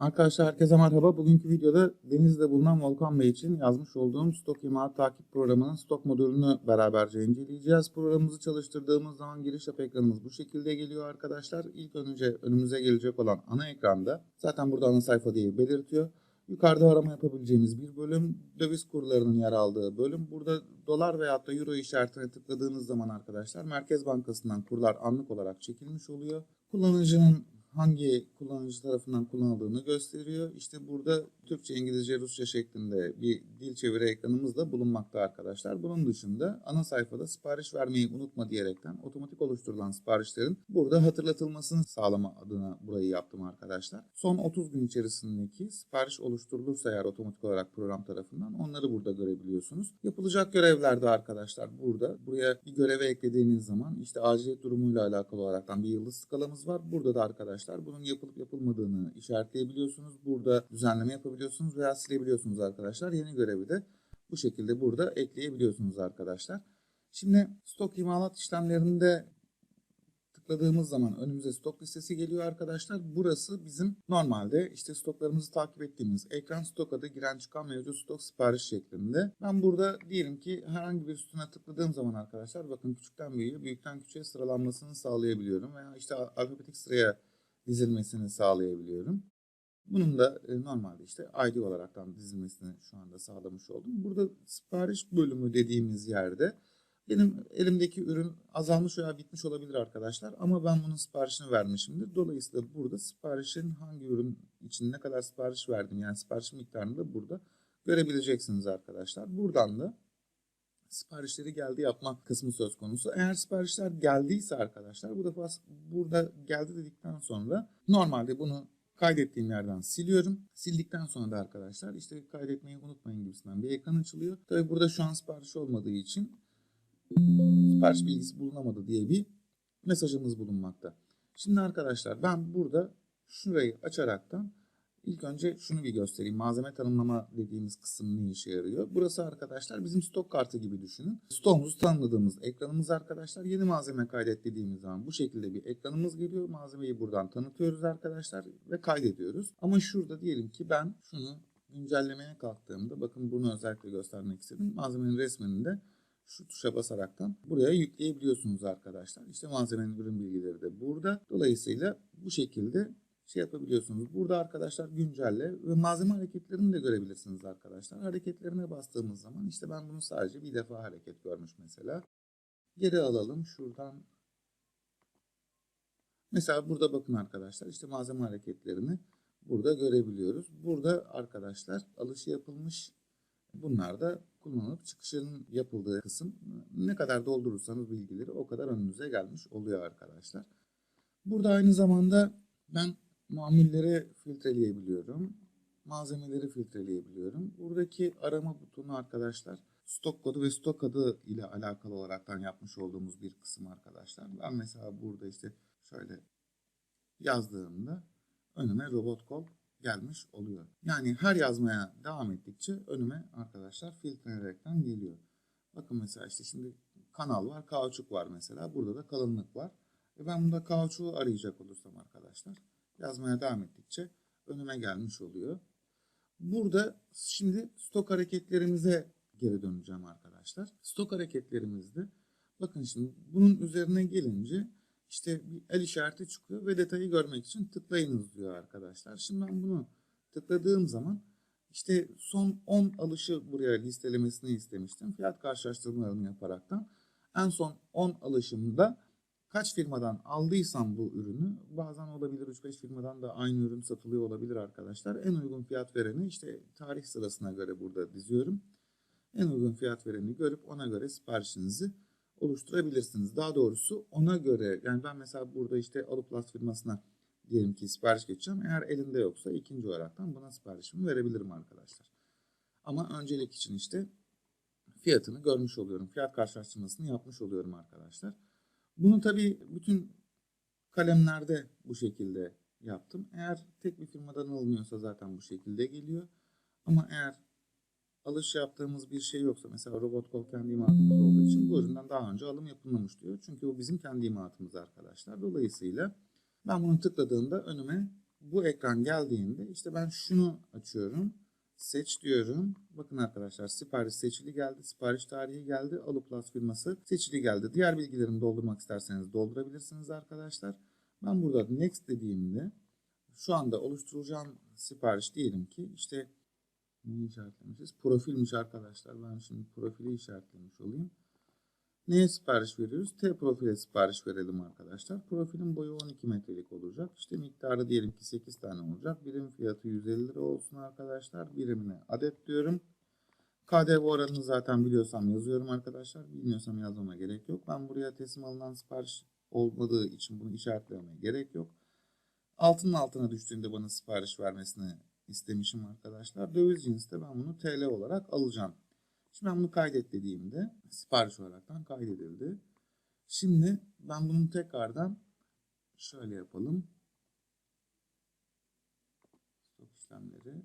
Arkadaşlar herkese merhaba. Bugünkü videoda Denizli'de bulunan Volkan Bey için yazmış olduğum stok imalat takip programının stok modülünü beraberce inceleyeceğiz. Programımızı çalıştırdığımız zaman giriş yap ekranımız bu şekilde geliyor arkadaşlar. İlk önce önümüze gelecek olan ana ekranda zaten burada ana sayfa diye belirtiyor. Yukarıda arama yapabileceğimiz bir bölüm, döviz kurlarının yer aldığı bölüm. Burada dolar veyahut da euro işaretine tıkladığınız zaman arkadaşlar Merkez Bankası'ndan kurlar anlık olarak çekilmiş oluyor. Kullanıcının hangi kullanıcı tarafından kullanıldığını gösteriyor. İşte burada Türkçe, İngilizce, Rusça şeklinde bir dil çeviri ekranımız da bulunmakta arkadaşlar. Bunun dışında ana sayfada sipariş vermeyi unutma diyerekten otomatik oluşturulan siparişlerin burada hatırlatılmasını sağlama adına burayı yaptım arkadaşlar. Son 30 gün içerisindeki sipariş oluşturulursa eğer otomatik olarak program tarafından onları burada görebiliyorsunuz. Yapılacak görevlerde arkadaşlar burada. Buraya bir göreve eklediğiniz zaman işte aciliyet durumuyla alakalı olaraktan bir yıldız skalamız var. Burada da arkadaşlar bunun yapılıp yapılmadığını işaretleyebiliyorsunuz. Burada düzenleme yapabiliyorsunuz veya silebiliyorsunuz arkadaşlar. Yeni görevi de bu şekilde burada ekleyebiliyorsunuz arkadaşlar. Şimdi stok imalat işlemlerinde tıkladığımız zaman önümüze stok listesi geliyor arkadaşlar. Burası bizim normalde işte stoklarımızı takip ettiğimiz ekran stok adı giren çıkan mevcut stok sipariş şeklinde. Ben burada diyelim ki herhangi bir sütuna tıkladığım zaman arkadaşlar bakın küçükten büyüğe büyükten küçüğe sıralanmasını sağlayabiliyorum veya işte alfabetik sıraya dizilmesini sağlayabiliyorum. Bunun da e, normalde işte ID olaraktan dizilmesini şu anda sağlamış oldum. Burada sipariş bölümü dediğimiz yerde benim elimdeki ürün azalmış veya bitmiş olabilir arkadaşlar. Ama ben bunun siparişini vermişimdir. Dolayısıyla burada siparişin hangi ürün için ne kadar sipariş verdim yani sipariş miktarını da burada görebileceksiniz arkadaşlar. Buradan da siparişleri geldi yapma kısmı söz konusu. Eğer siparişler geldiyse arkadaşlar bu defa burada geldi dedikten sonra normalde bunu kaydettiğim yerden siliyorum. Sildikten sonra da arkadaşlar işte kaydetmeyi unutmayın gibisinden bir ekran açılıyor. Tabi burada şu an sipariş olmadığı için sipariş bilgisi bulunamadı diye bir mesajımız bulunmakta. Şimdi arkadaşlar ben burada şurayı açaraktan ilk önce şunu bir göstereyim. Malzeme tanımlama dediğimiz kısım ne işe yarıyor? Burası arkadaşlar bizim stok kartı gibi düşünün. Stoğumuzu tanımladığımız ekranımız arkadaşlar. Yeni malzeme kaydet dediğimiz zaman bu şekilde bir ekranımız geliyor. Malzemeyi buradan tanıtıyoruz arkadaşlar ve kaydediyoruz. Ama şurada diyelim ki ben şunu güncellemeye kalktığımda bakın bunu özellikle göstermek istedim. Malzemenin resmini de şu tuşa basaraktan buraya yükleyebiliyorsunuz arkadaşlar. İşte malzemenin ürün bilgileri de burada. Dolayısıyla bu şekilde şey yapabiliyorsunuz. Burada arkadaşlar güncelle ve malzeme hareketlerini de görebilirsiniz arkadaşlar. Hareketlerine bastığımız zaman işte ben bunu sadece bir defa hareket görmüş mesela. Geri alalım şuradan. Mesela burada bakın arkadaşlar işte malzeme hareketlerini burada görebiliyoruz. Burada arkadaşlar alışı yapılmış. Bunlar da kullanılıp çıkışının yapıldığı kısım. Ne kadar doldurursanız bilgileri o kadar önünüze gelmiş oluyor arkadaşlar. Burada aynı zamanda ben muamilleri filtreleyebiliyorum. Malzemeleri filtreleyebiliyorum. Buradaki arama butonu arkadaşlar stok kodu ve stok adı ile alakalı olaraktan yapmış olduğumuz bir kısım arkadaşlar. Ben mesela burada işte şöyle yazdığımda önüme robot kol gelmiş oluyor. Yani her yazmaya devam ettikçe önüme arkadaşlar filtrelenerekten geliyor. Bakın mesela işte şimdi kanal var, kauçuk var mesela. Burada da kalınlık var. E ben bunda kauçuğu arayacak olursam arkadaşlar yazmaya devam ettikçe önüme gelmiş oluyor. Burada şimdi stok hareketlerimize geri döneceğim arkadaşlar. Stok hareketlerimizde bakın şimdi bunun üzerine gelince işte bir el işareti çıkıyor ve detayı görmek için tıklayınız diyor arkadaşlar. Şimdi ben bunu tıkladığım zaman işte son 10 alışı buraya listelemesini istemiştim. Fiyat karşılaştırmalarını yaparaktan en son 10 alışımda kaç firmadan aldıysam bu ürünü bazen olabilir 3-5 firmadan da aynı ürün satılıyor olabilir arkadaşlar. En uygun fiyat vereni işte tarih sırasına göre burada diziyorum. En uygun fiyat vereni görüp ona göre siparişinizi oluşturabilirsiniz. Daha doğrusu ona göre yani ben mesela burada işte Aluplast firmasına diyelim ki sipariş geçeceğim. Eğer elinde yoksa ikinci olaraktan buna siparişimi verebilirim arkadaşlar. Ama öncelik için işte fiyatını görmüş oluyorum. Fiyat karşılaştırmasını yapmış oluyorum arkadaşlar. Bunu tabii bütün kalemlerde bu şekilde yaptım. Eğer tek bir firmadan alınıyorsa zaten bu şekilde geliyor. Ama eğer alış yaptığımız bir şey yoksa mesela robot kol kendi imalatımız olduğu için bu üründen daha önce alım yapılmamış diyor. Çünkü bu bizim kendi imalatımız arkadaşlar. Dolayısıyla ben bunu tıkladığımda önüme bu ekran geldiğinde işte ben şunu açıyorum. Seç diyorum. Bakın arkadaşlar sipariş seçili geldi. Sipariş tarihi geldi. Aluplus firması seçili geldi. Diğer bilgilerimi doldurmak isterseniz doldurabilirsiniz arkadaşlar. Ben burada next dediğimde şu anda oluşturacağım sipariş diyelim ki işte neyi işaretlemişiz? Profilmiş arkadaşlar. Ben şimdi profili işaretlemiş olayım. Neye sipariş veriyoruz? T profile sipariş verelim arkadaşlar. Profilin boyu 12 metrelik olacak. İşte miktarı diyelim ki 8 tane olacak. Birim fiyatı 150 lira olsun arkadaşlar. Birimine adet diyorum. KDV oranını zaten biliyorsam yazıyorum arkadaşlar. Bilmiyorsam yazmama gerek yok. Ben buraya teslim alınan sipariş olmadığı için bunu işaretlemeye gerek yok. Altının altına düştüğünde bana sipariş vermesini istemişim arkadaşlar. Döviz cinste ben bunu TL olarak alacağım. Şimdi ben bunu kaydet dediğimde sipariş olaraktan kaydedildi. Şimdi ben bunu tekrardan şöyle yapalım. Stok işlemleri.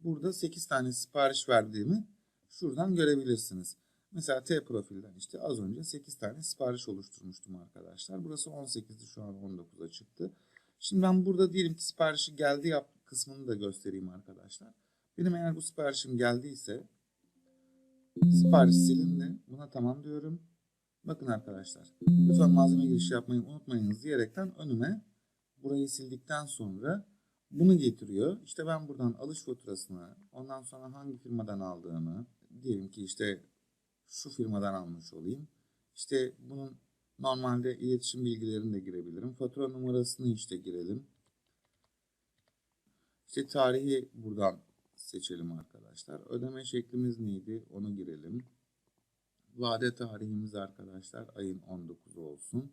Burada 8 tane sipariş verdiğimi şuradan görebilirsiniz. Mesela T profilden işte az önce 8 tane sipariş oluşturmuştum arkadaşlar. Burası 18'di şu an 19'a çıktı. Şimdi ben burada diyelim ki siparişi geldi yap kısmını da göstereyim arkadaşlar. Benim eğer bu siparişim geldiyse Sipariş silindi. Buna tamam diyorum. Bakın arkadaşlar. Lütfen malzeme girişi yapmayı unutmayınız diyerekten önüme burayı sildikten sonra bunu getiriyor. İşte ben buradan alış faturasını, ondan sonra hangi firmadan aldığımı, diyelim ki işte şu firmadan almış olayım. İşte bunun normalde iletişim bilgilerini de girebilirim. Fatura numarasını işte girelim. İşte tarihi buradan seçelim arkadaşlar. Ödeme şeklimiz neydi? Onu girelim. Vade tarihimiz arkadaşlar ayın 19'u olsun.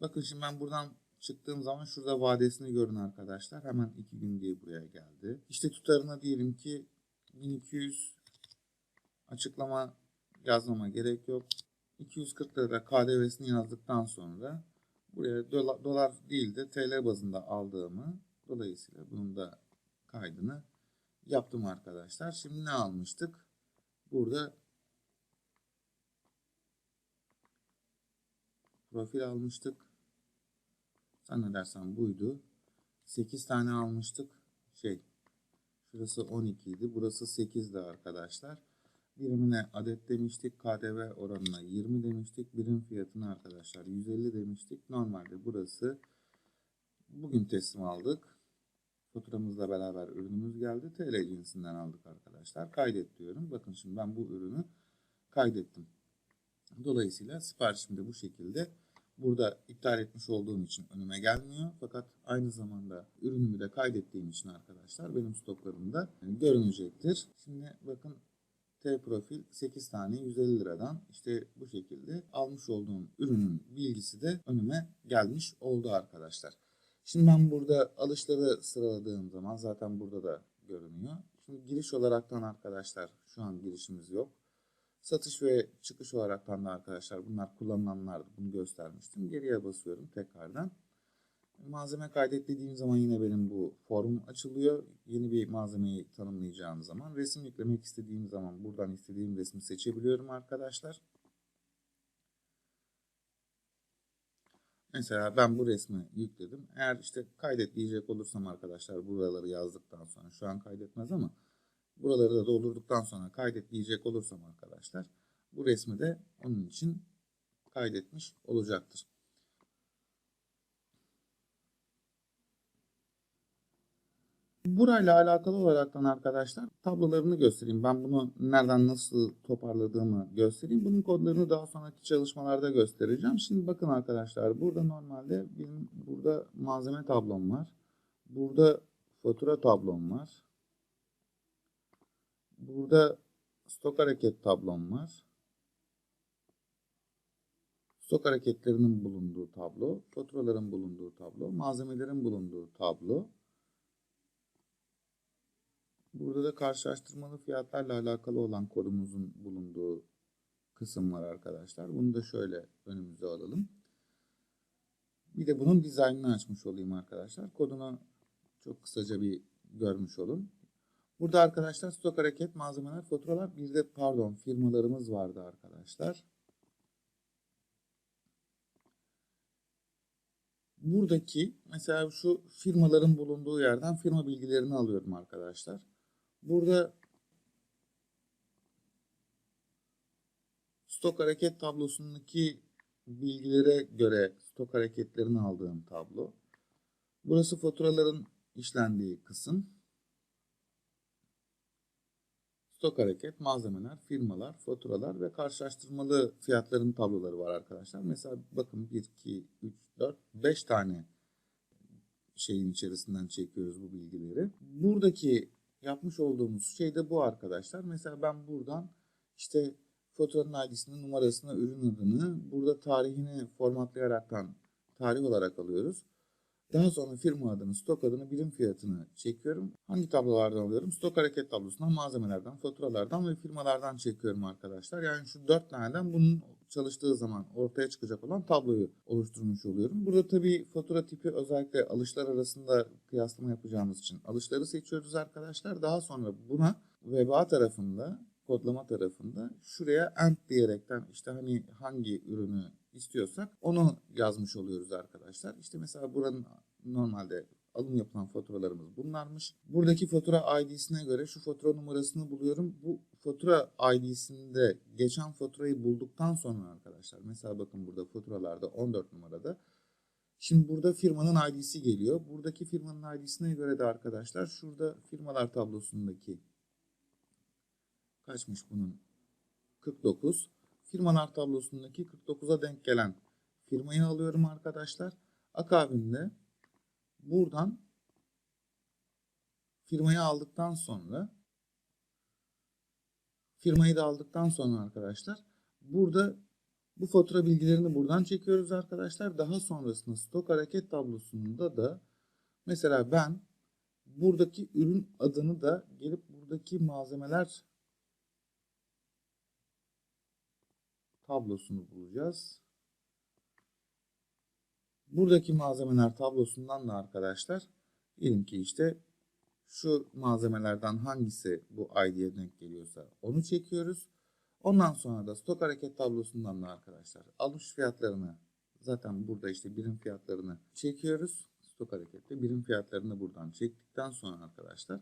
Bakın şimdi ben buradan çıktığım zaman şurada vadesini görün arkadaşlar. Hemen 2 gün diye buraya geldi. İşte tutarına diyelim ki 1200 açıklama yazmama gerek yok. 240 lira KDV'sini yazdıktan sonra buraya dolar, dolar değil de TL bazında aldığımı dolayısıyla bunun da kaydını yaptım arkadaşlar. Şimdi ne almıştık? Burada profil almıştık. Zannedersem buydu. 8 tane almıştık. Şey şurası 12 idi. Burası 8'di arkadaşlar. Birimine adet demiştik. KDV oranına 20 demiştik. Birim fiyatını arkadaşlar 150 demiştik. Normalde burası bugün teslim aldık. Faturamızla beraber ürünümüz geldi. TL cinsinden aldık arkadaşlar. Kaydet diyorum. Bakın şimdi ben bu ürünü kaydettim. Dolayısıyla siparişim de bu şekilde burada iptal etmiş olduğum için önüme gelmiyor. Fakat aynı zamanda ürünümü de kaydettiğim için arkadaşlar benim stoklarımda görünecektir. Şimdi bakın T profil 8 tane 150 liradan işte bu şekilde almış olduğum ürünün bilgisi de önüme gelmiş oldu arkadaşlar. Şimdi ben burada alışları sıraladığım zaman zaten burada da görünüyor. Şimdi giriş olaraktan arkadaşlar şu an girişimiz yok. Satış ve çıkış olaraktan da arkadaşlar bunlar kullanılanlardı. Bunu göstermiştim. Geriye basıyorum tekrardan. Malzeme kaydet dediğim zaman yine benim bu form açılıyor. Yeni bir malzemeyi tanımlayacağım zaman resim yüklemek istediğim zaman buradan istediğim resmi seçebiliyorum arkadaşlar. Mesela ben bu resmi yükledim. Eğer işte kaydet diyecek olursam arkadaşlar buraları yazdıktan sonra şu an kaydetmez ama buraları da doldurduktan sonra kaydet diyecek olursam arkadaşlar bu resmi de onun için kaydetmiş olacaktır. Burayla alakalı olaraktan arkadaşlar tablolarını göstereyim. Ben bunu nereden nasıl toparladığımı göstereyim. Bunun kodlarını daha sonraki çalışmalarda göstereceğim. Şimdi bakın arkadaşlar burada normalde benim burada malzeme tablom var. Burada fatura tablom var. Burada stok hareket tablom var. Stok hareketlerinin bulunduğu tablo, faturaların bulunduğu tablo, malzemelerin bulunduğu tablo. Burada da karşılaştırmalı fiyatlarla alakalı olan kodumuzun bulunduğu kısım var arkadaşlar. Bunu da şöyle önümüze alalım. Bir de bunun dizaynını açmış olayım arkadaşlar. Kodunu çok kısaca bir görmüş olun. Burada arkadaşlar stok hareket, malzemeler, faturalar. Bir de pardon firmalarımız vardı arkadaşlar. buradaki mesela şu firmaların bulunduğu yerden firma bilgilerini alıyorum arkadaşlar. Burada stok hareket tablosundaki bilgilere göre stok hareketlerini aldığım tablo. Burası faturaların işlendiği kısım. Stok hareket, malzemeler, firmalar, faturalar ve karşılaştırmalı fiyatların tabloları var arkadaşlar. Mesela bakın 1, 2, 3, 4, 5 tane şeyin içerisinden çekiyoruz bu bilgileri. Buradaki yapmış olduğumuz şey de bu arkadaşlar. Mesela ben buradan işte faturanın ID'sinin numarasını, ürün adını, burada tarihini formatlayaraktan tarih olarak alıyoruz. Daha sonra firma adını, stok adını, birim fiyatını çekiyorum. Hangi tablolardan alıyorum? Stok hareket tablosundan, malzemelerden, faturalardan ve firmalardan çekiyorum arkadaşlar. Yani şu dört taneden bunun çalıştığı zaman ortaya çıkacak olan tabloyu oluşturmuş oluyorum. Burada tabii fatura tipi özellikle alışlar arasında kıyaslama yapacağımız için alışları seçiyoruz arkadaşlar. Daha sonra buna VBA tarafında kodlama tarafında şuraya end diyerekten işte hani hangi ürünü istiyorsak onu yazmış oluyoruz arkadaşlar. İşte mesela buranın normalde alım yapılan faturalarımız bunlarmış. Buradaki fatura ID'sine göre şu fatura numarasını buluyorum. Bu fatura ID'sinde geçen faturayı bulduktan sonra arkadaşlar mesela bakın burada faturalarda 14 numarada Şimdi burada firmanın ID'si geliyor. Buradaki firmanın ID'sine göre de arkadaşlar şurada firmalar tablosundaki kaçmış bunun? 49. Firmalar tablosundaki 49'a denk gelen firmayı alıyorum arkadaşlar. Akabinde buradan firmayı aldıktan sonra firmayı da aldıktan sonra arkadaşlar burada bu fatura bilgilerini buradan çekiyoruz arkadaşlar. Daha sonrasında stok hareket tablosunda da mesela ben buradaki ürün adını da gelip buradaki malzemeler tablosunu bulacağız. Buradaki malzemeler tablosundan da arkadaşlar diyelim ki işte şu malzemelerden hangisi bu ID'ye denk geliyorsa onu çekiyoruz. Ondan sonra da stok hareket tablosundan da arkadaşlar almış fiyatlarını zaten burada işte birim fiyatlarını çekiyoruz. Stok harekette birim fiyatlarını buradan çektikten sonra arkadaşlar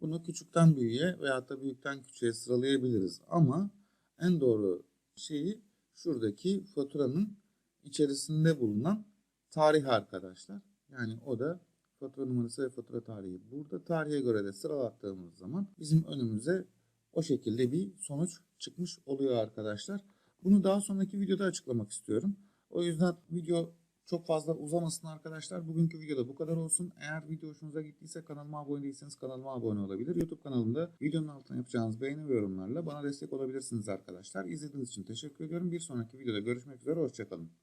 bunu küçükten büyüğe veyahut da büyükten küçüğe sıralayabiliriz. Ama en doğru şeyi şuradaki faturanın içerisinde bulunan tarih arkadaşlar. Yani o da fatura numarası ve fatura tarihi. Burada tarihe göre de sıralattığımız zaman bizim önümüze o şekilde bir sonuç çıkmış oluyor arkadaşlar. Bunu daha sonraki videoda açıklamak istiyorum. O yüzden video çok fazla uzamasın arkadaşlar. Bugünkü videoda bu kadar olsun. Eğer video hoşunuza gittiyse kanalıma abone değilseniz kanalıma abone olabilir. YouTube kanalımda videonun altına yapacağınız beğeni ve yorumlarla bana destek olabilirsiniz arkadaşlar. İzlediğiniz için teşekkür ediyorum. Bir sonraki videoda görüşmek üzere. Hoşçakalın.